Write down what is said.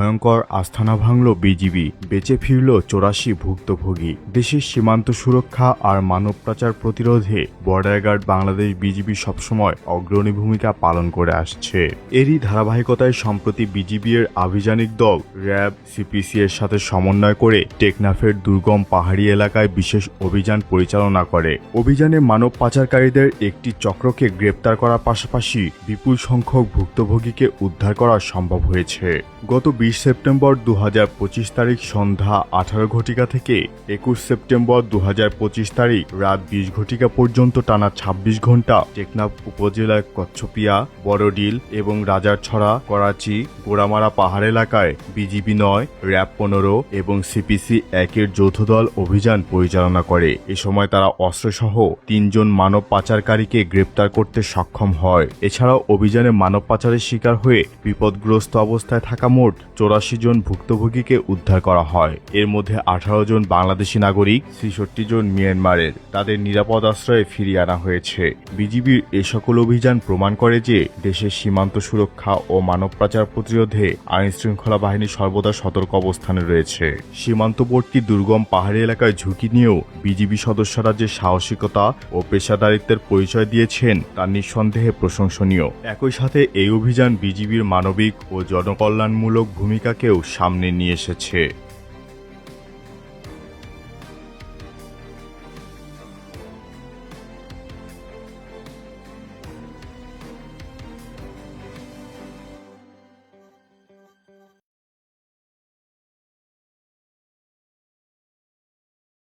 ভয়ঙ্কর আস্থানা ভাঙল বিজিবি। বেঁচে ফিরল চৌরাশি ভুক্তভোগী। দেশের সীমান্ত সুরক্ষা আর মানব পাচার প্রতিরোধে বর্ডার গার্ড বাংলাদেশ বিজিবি সবসময় অগ্রণী ভূমিকা পালন করে আসছে। এরই ধারাবাহিকতায় সম্প্রতি বিজিবি এর আভিযানিক দল র্যাব, সিপিসি এর সাথে সমন্বয় করে টেকনাফের দুর্গম পাহাড়ি এলাকায় বিশেষ অভিযান পরিচালনা করে। অভিযানে মানব পাচারকারীদের একটি চক্রকে গ্রেপ্তার করার পাশাপাশি বিপুল সংখ্যক ভুক্তভোগীকে উদ্ধার করা সম্ভব হয়েছে। গত বিশ সেপ্টেম্বর দু হাজার পঁচিশ তারিখ সন্ধ্যা আঠারো ঘটিকা থেকে একুশ সেপ্টেম্বর দু হাজার পঁচিশ তারিখ রাত বিশ ঘটিকা পর্যন্ত টানা ২৬ ঘণ্টা টেকনাফ উপজেলার কচ্ছপিয়া, বড়ডিল এবং রাজারছড়া, করাচি, গোড়ামারা পাহাড় এলাকায় বিজিবি নয়, র্যাব পনেরো এবং সিপিসি একের যৌথ দল অভিযান পরিচালনা করে। এ সময় তারা অস্ত্রসহ তিনজন মানব পাচারকারীকে গ্রেপ্তার করতে সক্ষম হয়। এছাড়াও অভিযানে মানব পাচারের শিকার হয়ে বিপদগ্রস্ত অবস্থায় থাকা মোট চৌরাশি জন ভুক্তভোগীকে উদ্ধার করা হয়। এর মধ্যে আঠারো জন বাংলাদেশি নাগরিক, ছেষট্টি জন মিয়ানমারের। তাদের নিরাপদ আশ্রয়ে ফিরিয়ে আনা হয়েছে। বিজিবির এ সকল অভিযান প্রমাণ করে যে দেশের সীমান্ত সুরক্ষা ও মানব পাচার প্রতিরোধে আইন শৃঙ্খলা বাহিনী সর্বদা সতর্ক অবস্থানে রয়েছে। সীমান্তবর্তী দুর্গম পাহাড়ি এলাকায় ঝুঁকি নিয়েও বিজিবি সদস্যরা যে সাহসিকতা ও পেশাদারিত্বের পরিচয় দিয়েছেন তা নিঃসন্দেহে প্রশংসনীয়। একই সাথে এই অভিযান বিজিবির মানবিক ও জনকল্যাণমূলক ভূমিকাকেও সামনে নিয়ে এসেছে।